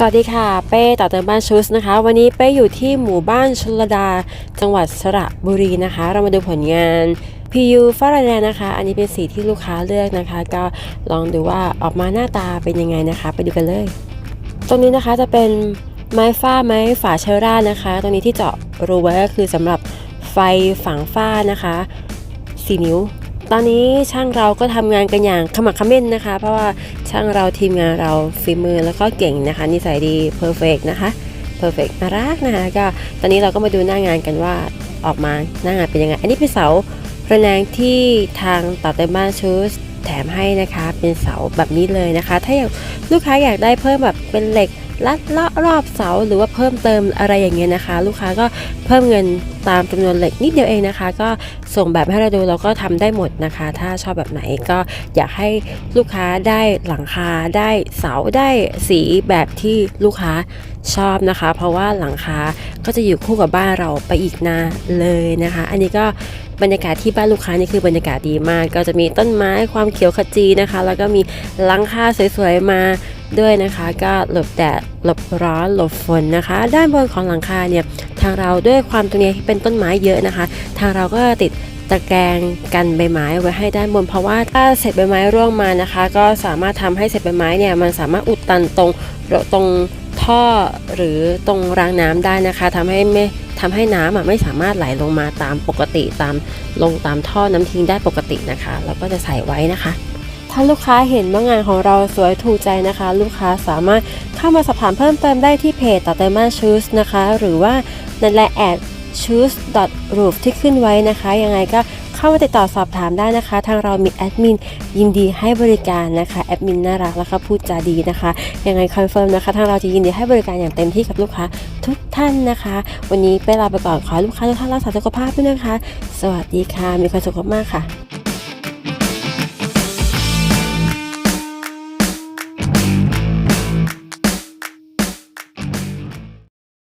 สวัสดีค่ะ เป้ต่อเติมบ้านชุสนะคะ วันนี้เป้อยู่ที่หมู่บ้านชลดา จังหวัดสระบุรีนะคะ เรามาดูผลงาน PU f a r a n a นะคะ อันนี้เป็นสีที่ลูกค้าเลือกนะคะ ก็ลองดูว่าออกมาหน้าตาเป็นยังไงนะคะ ไปดูกันเลย ตรงนี้นะคะจะเป็นไม้ฝ้าไม้ฝาเชอร่านะคะ ตรงนี้ที่เจาะรูไว้ก็คือสำหรับไฟฝังฝ้านะคะ 4 นิ้ว ตอนนี้ช่างเราก็ทำงานกันอย่างขมักขม้นนะคะ เพราะว่าช่างเราทีมงานเราฝีมือแล้วก็เก่งนะคะ นิสัยดีเพอร์เฟกนะคะเพอร์เฟกน่ารักนะคะก็ตอนนี้เราก็มาดูหน้างานกันว่าออกมาหน้างานเป็นยังไง อันนี้เป็นเสาระแนงที่ทางต่อเต็มบ้านชูสแถมให้นะคะ เป็นเสาแบบนี้เลยนะคะ ถ้าอยากลูกค้าอยากได้เพิ่มแบบเป็นเหล็ก ลัดเลาะรอบเสาหรือว่าเพิ่มเติมอะไรอย่างเงี้ยนะคะ ลูกค้าก็เพิ่มเงินตามจำนวนเหล็กนิดเดียวเองนะคะ ก็ส่งแบบให้เราดูเราก็ทำได้หมดนะคะ ถ้าชอบแบบไหนก็อยากให้ลูกค้าได้หลังคาได้เสาได้สีแบบที่ลูกค้าชอบนะคะ เพราะว่าหลังคาก็จะอยู่คู่กับบ้านเราไปอีกนานเลยนะคะ อันนี้ก็บรรยากาศที่บ้านลูกค้านี่คือบรรยากาศดีมาก ก็จะมีต้นไม้ความเขียวขจีนะคะ แล้วก็มีหลังคาสวยๆมา ด้วยนะคะ ก็หลบแดดหลบร้อนหลบฝนนะคะ ด้านบนของหลังคาเนี่ยทางเราด้วยความตรงนี้ที่เป็นต้นไม้เยอะนะคะ ทางเราก็ติดตะแกรงกันใบไม้ไว้ให้ด้านบนเพราะว่าถ้าเศษใบไม้ร่วงมานะคะ ก็สามารถทำให้เศษใบไม้เนี่ยมันสามารถอุดตันตรงตรงท่อหรือตรงรางน้ำได้นะคะทำให้ไม่ทำให้น้ำอะไม่สามารถไหลลงมาตามปกติตามลงตามท่อน้ำทิ้งได้ปกตินะคะ เราก็จะใส่ไว้นะคะ ถ้าลูกค้าเห็นว่างานของเราสวยถูกใจนะคะ ลูกค้าสามารถเข้ามาสอบถามเพิ่มเติมได้ที่เพจต่อเติมบ้านชูสนะคะ หรือว่าในไลน์แอด choose roof ที่ขึ้นไว้นะคะ ยังไงก็เข้ามาติดต่อสอบถามได้นะคะ ทางเรามีแอดมินยินดีให้บริการนะคะแอดมินน่ารักแล้วก็พูดจาดีนะคะ ยังไงคอนเฟิร์มนะคะ ทางเราจะยินดีให้บริการอย่างเต็มที่กับลูกค้าทุกท่านนะคะ วันนี้ไปลาไปก่อนขอให้ลูกค้าทุกท่านรักษาสุขภาพด้วยนะคะ สวัสดีค่ะ มีความสุขมากๆค่ะ